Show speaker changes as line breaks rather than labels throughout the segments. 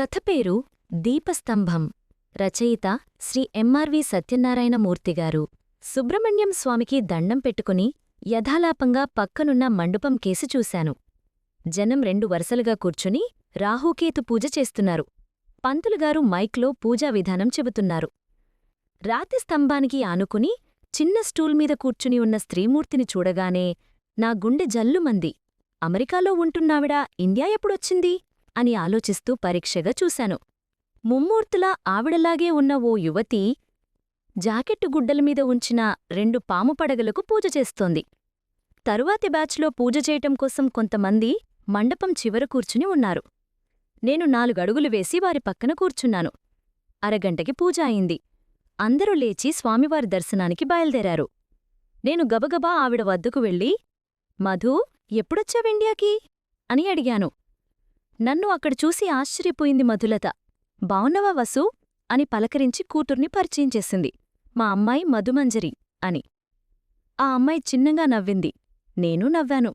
కథ పేరు దీపస్తంభం. రచయిత శ్రీ ఎంఆర్వి సత్యనారాయణమూర్తిగారు సుబ్రహ్మణ్యం స్వామికి దండం పెట్టుకుని యథాలాపంగా పక్కనున్న మండపం కేసి చూశాను. జనం రెండు వరుసలుగా కూర్చుని రాహుకేతు పూజ చేస్తున్నారు. పంతులుగారు మైక్లో పూజా విధానం చెబుతున్నారు. రాతి స్తంభానికి ఆనుకుని చిన్న స్టూల్ మీద కూర్చుని ఉన్న స్త్రీమూర్తిని చూడగానే నా గుండె జల్లుమంది. అమెరికాలో ఉంటున్నావిడా? ఇండియా ఎప్పుడొచ్చింది? అని ఆలోచిస్తూ పరీక్షగా చూశాను. ముమ్మూర్తులా ఆవిడలాగే ఉన్న ఓ యువతి జాకెట్టు గుడ్డలమీద ఉంచిన రెండు పాము పడగలకు పూజ చేస్తోంది. తరువాతి బ్యాచ్లో పూజ చేయటం కోసం కొంతమంది మండపం చివర కూర్చుని ఉన్నారు. నేను నాలుగడుగులు వేసి వారి పక్కన కూర్చున్నాను. అరగంటకి పూజ అయింది. అందరూ లేచి స్వామివారి దర్శనానికి బయలుదేరారు. నేను గబగబా ఆవిడ వద్దకు వెళ్ళి మధు ఎప్పుడొచ్చావిండియాకి అని అడిగాను. నన్ను అక్కడ చూసి ఆశ్చర్యపోయింది మధులత. బావున్నవా వసు? అని పలకరించి కూతుర్ని పరిచయం చేసింది. మా అమ్మాయి మధుమంజరి అని. ఆ అమ్మాయి చిన్నగా నవ్వింది. నేను నవ్వాను.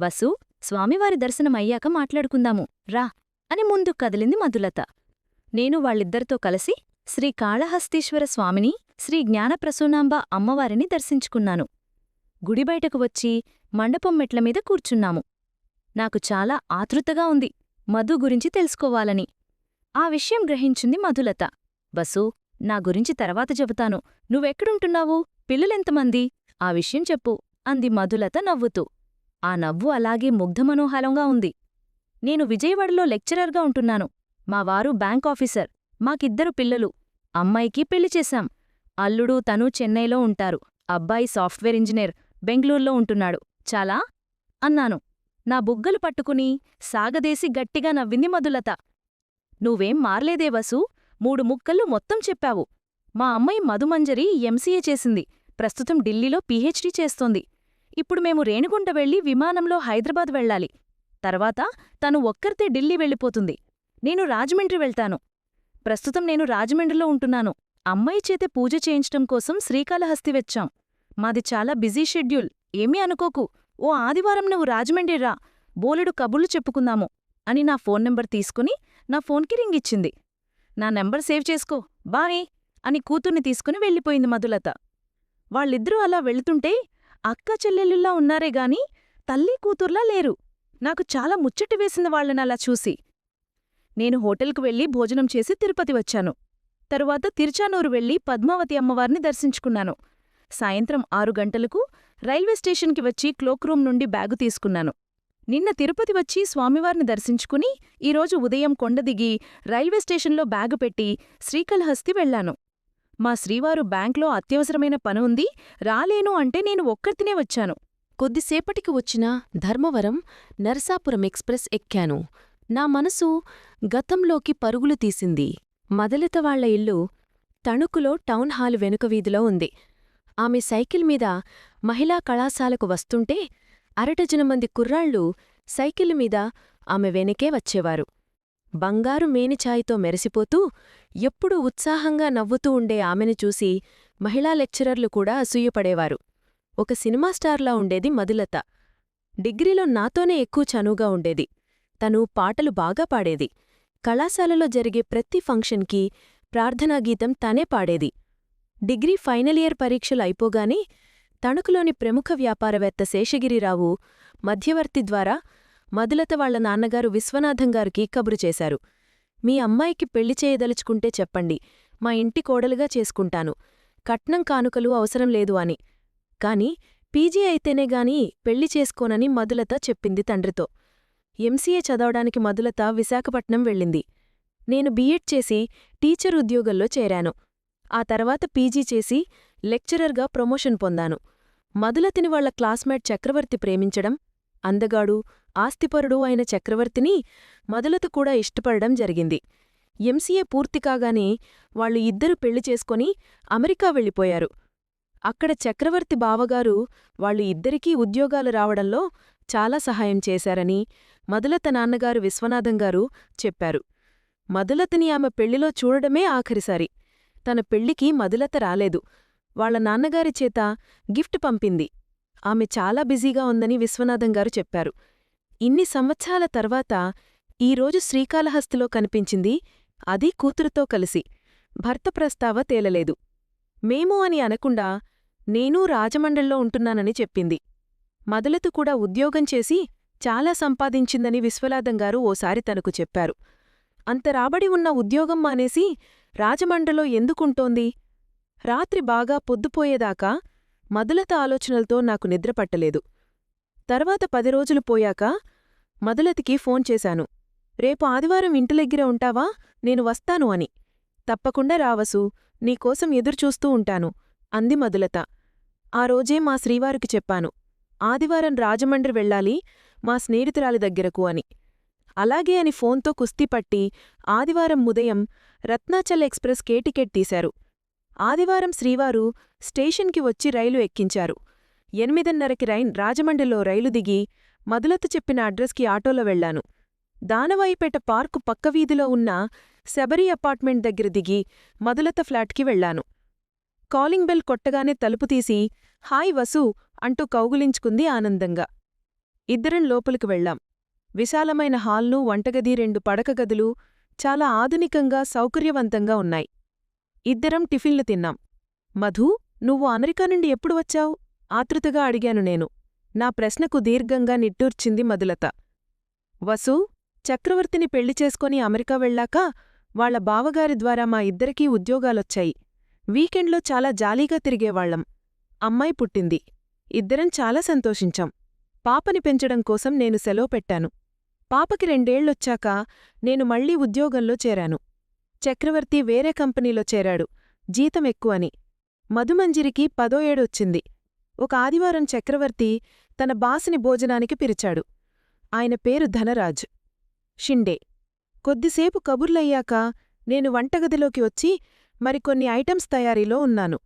వసు స్వామివారి దర్శనం అయ్యాక మాట్లాడుకుందాము రా అని ముందు కదిలింది మధులత. నేను వాళ్ళిద్దరితో కలిసి శ్రీ కాళహస్తీశ్వర స్వామిని శ్రీ జ్ఞానప్రసూనాంబ అమ్మవారిని దర్శించుకున్నాను. గుడి బయటకు వచ్చి మండపం మెట్లమీద కూర్చున్నాము. నాకు చాలా ఆతృతగా ఉంది మధు గురించి తెలుసుకోవాలని. ఆ విషయం గ్రహించింది మధులత. బసు నా గురించి తర్వాత చెబుతాను. నువ్వెక్కడుంటున్నావు? పిల్లలెంతమంది? ఆ విషయం చెప్పు అంది మధులత నవ్వుతూ. ఆ నవ్వు అలాగే ముగ్ధమనోహరంగా ఉంది. నేను విజయవాడలో లెక్చరర్గా ఉంటున్నాను. మా వారు బ్యాంక్ ఆఫీసర్. మాకిద్దరు పిల్లలు. అమ్మాయికి పెళ్ళి చేశాం. అల్లుడు తను చెన్నైలో ఉంటారు. అబ్బాయి సాఫ్ట్వేర్ ఇంజనీర్. బెంగళూరులో ఉంటున్నాడు. చాలా? అన్నాను. నా బుగ్గలు పట్టుకుని సాగదేసి గట్టిగా నవ్వింది మధులత. నువ్వేం మారలేదే వసు మూడు ముక్కలు మొత్తం చెప్పావు. మా అమ్మాయి మధుమంజరి ఎంసీఏ చేసింది ప్రస్తుతం ఢిల్లీలో పీహెచ్డీ చేస్తోంది. ఇప్పుడు మేము రేణుగుంట వెళ్ళి విమానంలో హైదరాబాద్ వెళ్ళాలి. తర్వాత తను ఒక్కరితే ఢిల్లీ వెళ్ళిపోతుంది. నేను రాజమండ్రి వెళ్తాను. ప్రస్తుతం నేను రాజమండ్రిలో ఉంటున్నాను. అమ్మాయి చేతే పూజ చేయించటం కోసం శ్రీకాళహస్తి వచ్చాం. మాది చాలా బిజీ షెడ్యూల్. ఏమీ అనుకోకు. ఓ ఆదివారం నువ్వు రాజమండ్రి రా బోలెడు కబుర్లు చెప్పుకుందాము అని నా ఫోన్ నెంబర్ తీసుకుని నా ఫోన్కి రింగిచ్చింది నా నెంబర్ సేవ్ చేసుకో బాయ్ అని కూతుర్ని తీసుకుని వెళ్ళిపోయింది మధులత. వాళ్ళిద్దరూ అలా వెళుతుంటే అక్క చెల్లెలులా ఉన్నారే గాని తల్లి కూతుర్లా లేరు. నాకు చాలా ముచ్చటి వేసింది వాళ్ళని అలా చూసి. నేను హోటల్కు వెళ్ళి భోజనం చేసి తిరుపతి వచ్చాను. తరువాత తిరుచానూరు వెళ్ళి పద్మావతి అమ్మవారిని దర్శించుకున్నాను. సాయంత్రం ఆరు గంటలకు రైల్వే స్టేషన్కి వచ్చి క్లోక్ రూమ్ నుండి బ్యాగు తీసుకున్నాను. నిన్న తిరుపతి వచ్చి స్వామివారిని దర్శించుకుని ఈరోజు ఉదయం కొండదిగి రైల్వే స్టేషన్లో బ్యాగు పెట్టి శ్రీకలహస్తి వెళ్ళాను మా శ్రీవారు బ్యాంక్లో అత్యవసరమైన పని ఉంది రాలేను అంటే నేను ఒక్కర్తినే వచ్చాను.
కొద్దిసేపటికి వచ్చిన ధర్మవరం నరసాపురం ఎక్స్ప్రెస్ ఎక్కాను. నా మనసు గతంలోకి పరుగులు తీసింది. మదలితవాళ్ళ ఇల్లు తణుకులో టౌన్ హాల్ వెనుక వీధిలో ఉంది. ఆమె సైకిల్ మీద మహిళా కళాశాలకు వస్తుంటే అరటజనమంది కుర్రాళ్ళు సైకిల్ మీద ఆమె వెనకే వచ్చేవారు. బంగారు మేనిచాయితో మెరిసిపోతూ ఎప్పుడూ ఉత్సాహంగా నవ్వుతూ ఉండే ఆమెను చూసి మహిళా లెక్చరర్లు కూడా అసూయపడేవారు. ఒక సినిమా స్టార్లా ఉండేది మధులత. డిగ్రీలో నాతోనే ఎక్కువ చనువుగా ఉండేది. తను పాటలు బాగా పాడేది. కళాశాలలో జరిగే ప్రతి ఫంక్షన్కి ప్రార్థనాగీతం తనే పాడేది. డిగ్రీ ఫైనల్ ఇయర్ పరీక్షలు అయిపోగానే తణుకులోని ప్రముఖ వ్యాపారవేత్త శేషగిరిరావు మధ్యవర్తి ద్వారా మధులత వాళ్ళ నాన్నగారు విశ్వనాథంగారికి కబురు చేశారు. మీ అమ్మాయికి పెళ్ళి చేయదలుచుకుంటే చెప్పండి. మా ఇంటి కోడలుగా చేసుకుంటాను. కట్నం కానుకలు అవసరం లేదు అని. కాని పీజీ అయితేనే గాని పెళ్ళి చేసుకోనని మధులత చెప్పింది తండ్రితో. ఎంసీఏ చదవడానికి మధులత విశాఖపట్నం వెళ్ళింది. నేను బీఎడ్ చేసి టీచర్ ఉద్యోగంలో చేరాను. ఆ తర్వాత పీజీ చేసి లెక్చరర్గా ప్రమోషన్ పొందాను. మదులతిని వాళ్ళ క్లాస్మేట్ చక్రవర్తి ప్రేమించడం అందగాడు ఆస్తిపరుడు అయిన చక్రవర్తిని మధులత కూడా ఇష్టపడడం జరిగింది. ఎంసీఏ పూర్తికాగానే వాళ్ళు ఇద్దరు పెళ్ళి చేసుకొని అమెరికా వెళ్ళిపోయారు. అక్కడ చక్రవర్తి బావగారు వాళ్ళు ఇద్దరికీ ఉద్యోగాలు రావడంలో చాలా సహాయం చేశారని మధులత నాన్నగారు విశ్వనాథంగారు చెప్పారు. మదులతని ఆమె పెళ్ళిలో చూడడమే ఆఖరిసారి. తన పెళ్ళికి మధులత రాలేదు. వాళ్ళ నాన్నగారి చేత గిఫ్ట్ పంపింది. ఆమె చాలా బిజీగా ఉందని విశ్వనాథంగారు చెప్పారు. ఇన్ని సంవత్సరాల తర్వాత
ఈరోజు శ్రీకాళహస్తిలో కనిపించింది అది కూతురుతో కలిసి. భర్త ప్రస్తావ తేలలేదు. మేము అని అనకుండా నేనూ రాజమండ్రిలో ఉంటున్నానని చెప్పింది. మదలతు కూడా ఉద్యోగం చేసి చాలా సంపాదించిందని విశ్వనాథంగారు ఓసారి తనకు చెప్పారు. అంత రాబడి ఉన్న ఉద్యోగం మానేసి రాజమండ్రిలో ఎందుకుంటోంది? రాత్రి బాగా పొద్దుపోయేదాకా మధులత ఆలోచనలతో నాకు నిద్రపట్టలేదు తర్వాత పది రోజులు పోయాక మధులతికి ఫోన్ చేశాను. రేపు ఆదివారం ఇంటిదగ్గర ఉంటావా? నేను వస్తాను అని. తప్పకుండా రావసు. నీకోసం ఎదురుచూస్తూ ఉంటాను అంది మధులత. ఆ రోజే మా శ్రీవారికి చెప్పాను. ఆదివారం రాజమండ్రి వెళ్ళాలి మా స్నేహితురాలి దగ్గరకు అని. అలాగే అని ఫోన్తో కుస్తీపట్టి ఆదివారం ఉదయం రత్నాచల్ ఎక్స్ప్రెస్ కే టికెట్ తీశారు. ఆదివారం శ్రీవారు స్టేషన్కి వచ్చి రైలు ఎక్కించారు. ఎనిమిదిన్నరకి రైన్ రాజమండ్రిలో రైలు దిగి మధులత చెప్పిన అడ్రస్కి ఆటోలో వెళ్ళాను దానవాయిపేట పార్కు పక్క వీధిలో ఉన్న శబరి అపార్ట్మెంట్ దగ్గర దిగి మధులత ఫ్లాట్కి వెళ్ళాను కాలింగ్ బెల్ కొట్టగానే తలుపు తీసి హాయ్ వసు అంటూ కౌగులించుకుంది ఆనందంగా. ఇద్దరం లోపలికి వెళ్ళాం. విశాలమైన హాల్ను వంటగది రెండు పడకగదులు చాలా ఆధునికంగా సౌకర్యవంతంగా ఉన్నాయి. ఇద్దరం టిఫిన్లు తిన్నాం. మధు నువ్వు అమెరికా నుండి ఎప్పుడు వచ్చావు? ఆతృతగా అడిగాను నేను. నా ప్రశ్నకు దీర్ఘంగా నిట్టూర్చింది మధులత. వసు చక్రవర్తిని పెళ్ళి చేసుకొని అమెరికా వెళ్ళాక వాళ్ళ బావగారి ద్వారా మా ఇద్దరికీ ఉద్యోగాలొచ్చాయి. వీకెండ్లో చాలా జాలీగా తిరిగేవాళ్ళం అమ్మాయి పుట్టింది. ఇద్దరం చాలా సంతోషించాం. పాపని పెంచడం కోసం నేను సెలవు పెట్టాను. పాపకి రెండేళ్ళొచ్చాక నేను మళ్ళీ ఉద్యోగంలో చేరాను. చక్రవర్తి వేరే కంపెనీలో చేరాడు. జీతం ఎక్కువని. మధుమంజిరికి పదో ఏడొచ్చింది ఒక ఆదివారం చక్రవర్తి తన బాసిని భోజనానికి పిలిచాడు. ఆయన పేరు ధనరాజ్. షిండే. కొద్దిసేపు కబుర్లయ్యాక నేను వంటగదిలోకి వచ్చి మరికొన్ని ఐటమ్స్ తయారీలో ఉన్నాను.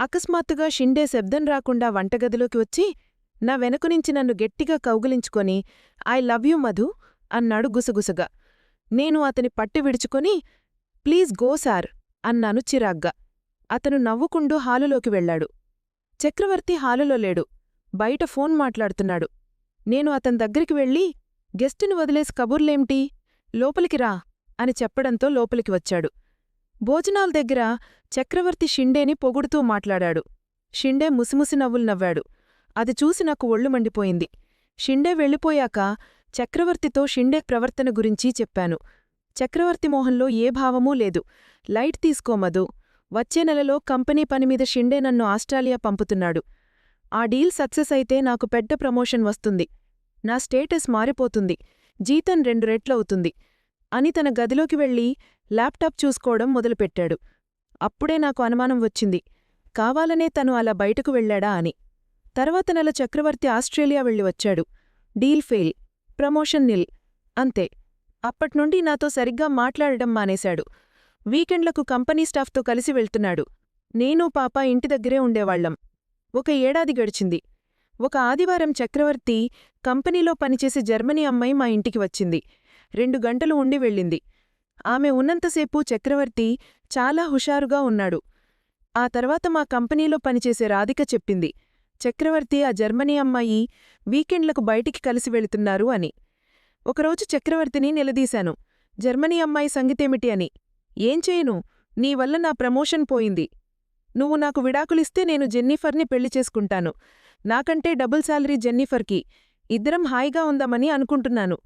అకస్మాత్తుగా షిండే శబ్దం రాకుండా వంటగదిలోకి వచ్చి నా వెనుకనుంచి నన్ను గట్టిగా కౌగిలించుకొని ఐ లవ్ యు మధు అన్నాడు గుసగుసగా. నేను అతని పట్టు విడుచుకొని ప్లీజ్ గో సార్ అన్నాను చిరాగ్గా. అతను నవ్వుకుంటూ హాలులోకి వెళ్ళాడు. చక్రవర్తి హాలులో లేడు. బయట ఫోన్ మాట్లాడుతున్నాడు. నేను అతని దగ్గరికి వెళ్ళి గెస్టును వదిలేసి కబుర్లేంటి లోపలికి రా అని చెప్పడంతో లోపలికి వచ్చాడు. భోజనాల దగ్గర చక్రవర్తి షిండేని పొగుడుతూ మాట్లాడాడు. షిండే ముసిముసి నవ్వులు నవ్వాడు. అది చూసి నాకు ఒళ్ళు మండిపోయింది. షిండే వెళ్ళిపోయాక చక్రవర్తితో షిండే ప్రవర్తన గురించి చెప్పాను. చక్రవర్తి మోహన్లో ఏ భావమూ లేదు. లైట్ తీసుకోమదు వచ్చే నెలలో కంపెనీ పనిమీద షిండే నన్ను ఆస్ట్రేలియా పంపుతున్నాడు. ఆ డీల్ సక్సెస్ అయితే నాకు పెద్ద ప్రమోషన్ వస్తుంది. నా స్టేటస్ మారిపోతుంది. జీతం రెండు రెట్లవుతుంది అని తన గదిలోకి వెళ్ళి ల్యాప్టాప్ చూసుకోవడం మొదలుపెట్టాడు. అప్పుడే నాకు అనుమానం వచ్చింది. కావాలనే తను అలా బయటకు వెళ్ళాడా అని. తర్వాత నెల చక్రవర్తి ఆస్ట్రేలియా వెళ్ళి వచ్చాడు. Deal fail. Promotion nil. అంతే. అప్పట్నుండి నాతో సరిగ్గా మాట్లాడడం మానేశాడు. వీకెండ్లకు కంపెనీ స్టాఫ్తో కలిసి వెళ్తున్నాడు. నేను పాప ఇంటి దగ్గరే ఉండేవాళ్ళం ఒక ఏడాది గడిచింది. ఒక ఆదివారం చక్రవర్తి కంపెనీలో పనిచేసే జర్మనీ అమ్మాయి మా ఇంటికి వచ్చింది. రెండు గంటలు ఉండి వెళ్ళింది. ఆమె ఉన్నంతసేపు చక్రవర్తి చాలా హుషారుగా ఉన్నాడు. ఆ తర్వాత మా కంపెనీలో పనిచేసే రాధిక చెప్పింది. చక్రవర్తి ఆ జర్మనీ అమ్మాయి వీకెండ్లకు బయటికి కలిసి వెళుతున్నారు అని. ఒకరోజు చక్రవర్తిని నిలదీశాను. జర్మనీ అమ్మాయి సంగతేమిటి అని. ఏం చేయను? నీ వల్ల నా ప్రమోషన్ పోయింది. నువ్వు నాకు విడాకులిస్తే నేను జెన్నిఫర్ని పెళ్ళి చేసుకుంటాను. నాకంటే డబుల్ శాలరీ జెన్నిఫర్కి. ఇద్దరం హాయిగా ఉందామని అనుకుంటున్నాను.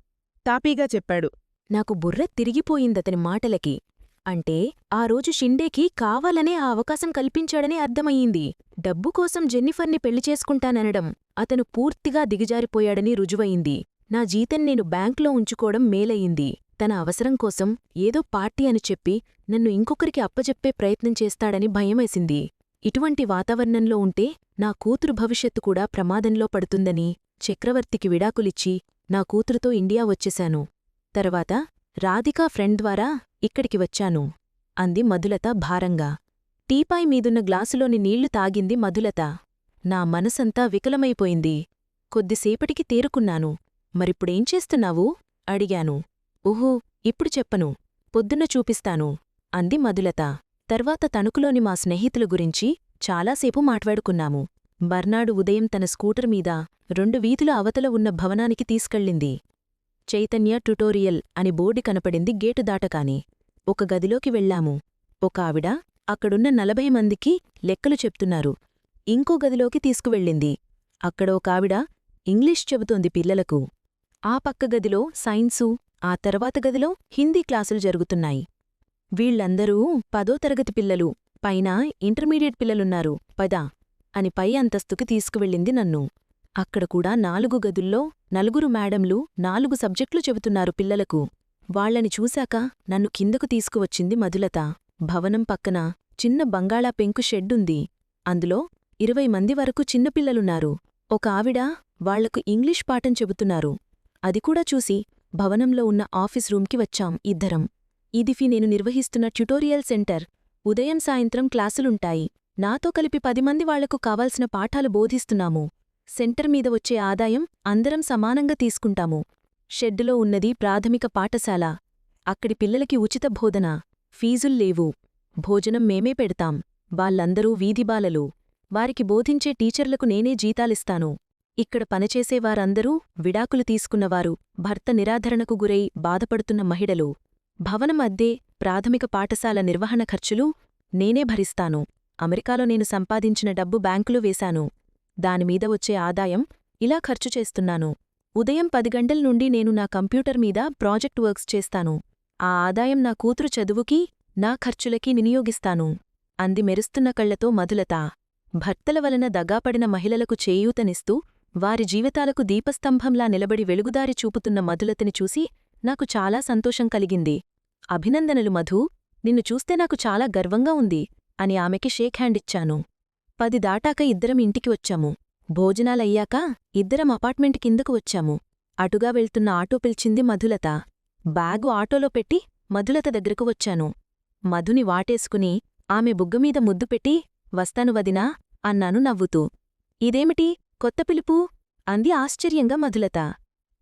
తాపీగా చెప్పాడు.
నాకు బుర్ర తిరిగిపోయిందతని మాటలకి. అంటే ఆ రోజు షిండేకి కావాలనే ఆ అవకాశం కల్పించాడని అర్థమయ్యింది. డబ్బు కోసం జెన్నిఫర్ని పెళ్ళి చేసుకుంటాననడం అతను పూర్తిగా దిగజారిపోయాడని రుజువయింది నా జీతం నేను బ్యాంకులో ఉంచుకోవడం మేలయింది తన అవసరం కోసం ఏదో పార్టీ అని చెప్పి నన్ను ఇంకొకరికి అప్పజెప్పే ప్రయత్నం చేస్తాడని భయమేసింది. ఇటువంటి వాతావరణంలో ఉంటే నా కూతురు భవిష్యత్తు కూడా ప్రమాదంలో పడుతుందని చక్రవర్తికి విడాకులిచ్చి నా కూతురుతో ఇండియా వచ్చేశాను. తర్వాత రాధికా ఫ్రెండ్ ద్వారా ఇక్కడికి వచ్చాను. అంది మధులత భారంగా. టీపాయ్ మీదున్న గ్లాసులోని నీళ్ళు తాగింది మధులత. నా మనసంతా వికలమైపోయింది. కొద్దిసేపటికి తేరుకున్నాను. మరిప్పుడేం చేస్తున్నావు? అడిగాను. ఊహూ ఇప్పుడు చెప్పను. పొద్దున్న చూపిస్తాను అంది మధులత. తర్వాత తణుకులోని మా స్నేహితుల గురించి చాలాసేపు మాట్లాడుకున్నాము. బర్నాడు ఉదయం తన స్కూటర్ మీద రెండు వీధుల అవతల ఉన్న భవనానికి తీసుకెళ్ళింది.
చైతన్య ట్యుటోరియల్ అని బోర్డు కనపడింది గేటు దాటకాని. ఒక గదిలోకి వెళ్ళాము. ఒక ఆవిడ అక్కడున్న నలభై మందికి లెక్కలు చెప్తున్నారు. ఇంకో గదిలోకి తీసుకువెళ్ళింది. అక్కడ ఒక ఆవిడ ఇంగ్లీష్ చెబుతోంది పిల్లలకు. ఆ పక్క గదిలో సైన్సు ఆ తర్వాత గదిలో హిందీ క్లాసులు జరుగుతున్నాయి. వీళ్ళందరూ పదో తరగతి పిల్లలు పైన ఇంటర్మీడియట్ పిల్లలున్నారు. పదా అని పై అంతస్తుకి తీసుకువెళ్ళింది నన్ను. అక్కడ కూడా నాలుగు గదుల్లో నలుగురు మేడంలు నాలుగు సబ్జెక్టులు చెబుతున్నారు పిల్లలకు. వాళ్ళని చూశాక నన్ను కిందకు తీసుకువచ్చింది మధులత. భవనం పక్కన చిన్న బంగాళా పెంకు షెడ్డుంది అందులో ఇరవై మంది వరకు చిన్నపిల్లలున్నారు ఒక ఆవిడ వాళ్ళకు ఇంగ్లీష్ పాఠం చెబుతున్నారు. అది కూడా చూసి భవనంలో ఉన్న ఆఫీస్ రూమ్కి వచ్చాం ఇద్దరం. ఇదిఫి నేను నిర్వహిస్తున్న ట్యుటోరియల్ సెంటర్. ఉదయం సాయంత్రం క్లాసులుంటాయి. నాతో కలిపి పది మంది వాళ్ళకు కావాల్సిన పాఠాలు బోధిస్తున్నాము. సెంటర్ మీద వచ్చే ఆదాయం అందరం సమానంగా తీసుకుంటాము. షెడ్డులో ఉన్నది ప్రాథమిక పాఠశాల. అక్కడి పిల్లలకి ఉచిత బోధన. ఫీజుల్లేవు భోజనం మేమే పెడతాం. వాళ్ళందరూ వీధిబాలలు వారికి బోధించే టీచర్లకు నేనే జీతాలిస్తాను. ఇక్కడ పనిచేసేవారందరూ విడాకులు తీసుకున్నవారు భర్త నిరాధరణకు గురై బాధపడుతున్న మహిళలు. భవనం అద్దే ప్రాథమిక పాఠశాల నిర్వహణ ఖర్చులు నేనే భరిస్తాను. అమెరికాలో నేను సంపాదించిన డబ్బు బ్యాంకులో వేశాను. దానిమీద వచ్చే ఆదాయం ఇలా ఖర్చు చేస్తున్నాను. ఉదయం పది గంటల నుండి నేను నా కంప్యూటర్ మీద ప్రాజెక్ట్ వర్క్స్ చేస్తాను. ఆ ఆదాయం నా కూతురు చదువుకి నా ఖర్చులకి వినియోగిస్తాను. అంది మెరుస్తున్న కళ్ళతో మధులత. భర్తల వలన దగాపడిన మహిళలకు చేయూతనిస్తూ వారి జీవితాలకు దీపస్తంభంలా నిలబడి వెలుగుదారి చూపుతున్న మధులతని చూసి నాకు చాలా సంతోషం కలిగింది. అభినందనలు మధు నిన్ను చూస్తే నాకు చాలా గర్వంగా ఉంది అని ఆమెకి షేక్ హ్యాండిచ్చాను పది దాటాక ఇద్దరం ఇంటికి వచ్చాము. భోజనాలయ్యాక ఇద్దరం అపార్ట్మెంట్ కిందకు వచ్చాము. అటుగా వెళ్తున్న ఆటో పిలిచింది మధులత. బ్యాగు ఆటోలో పెట్టి మధులత దగ్గరకు వచ్చాను. మధుని వాటేసుకుని ఆమె బుగ్గమీద ముద్దు పెట్టి వస్తాను వదినా అన్నాను నవ్వుతూ. ఇదేమిటి? కొత్త పిలుపు అంది ఆశ్చర్యంగా మధులత.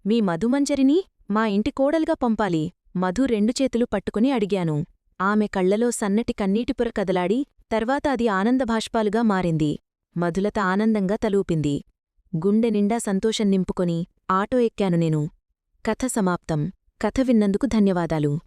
మీ మధుమంజరిని మా ఇంటి కోడలుగా పంపాలి. మధు రెండు చేతులు పట్టుకుని అడిగాను. ఆమె కళ్ళలో సన్నటి కన్నీటిపుర కదలాడి తర్వాత అది ఆనందభాష్పాలుగా మారింది. మధులత ఆనందంగా తలూపింది. గుండె నిండా సంతోషం నింపుకొని ఆటో ఎక్కాను నేను. కథ సమాప్తం. కథ విన్నందుకు ధన్యవాదాలు.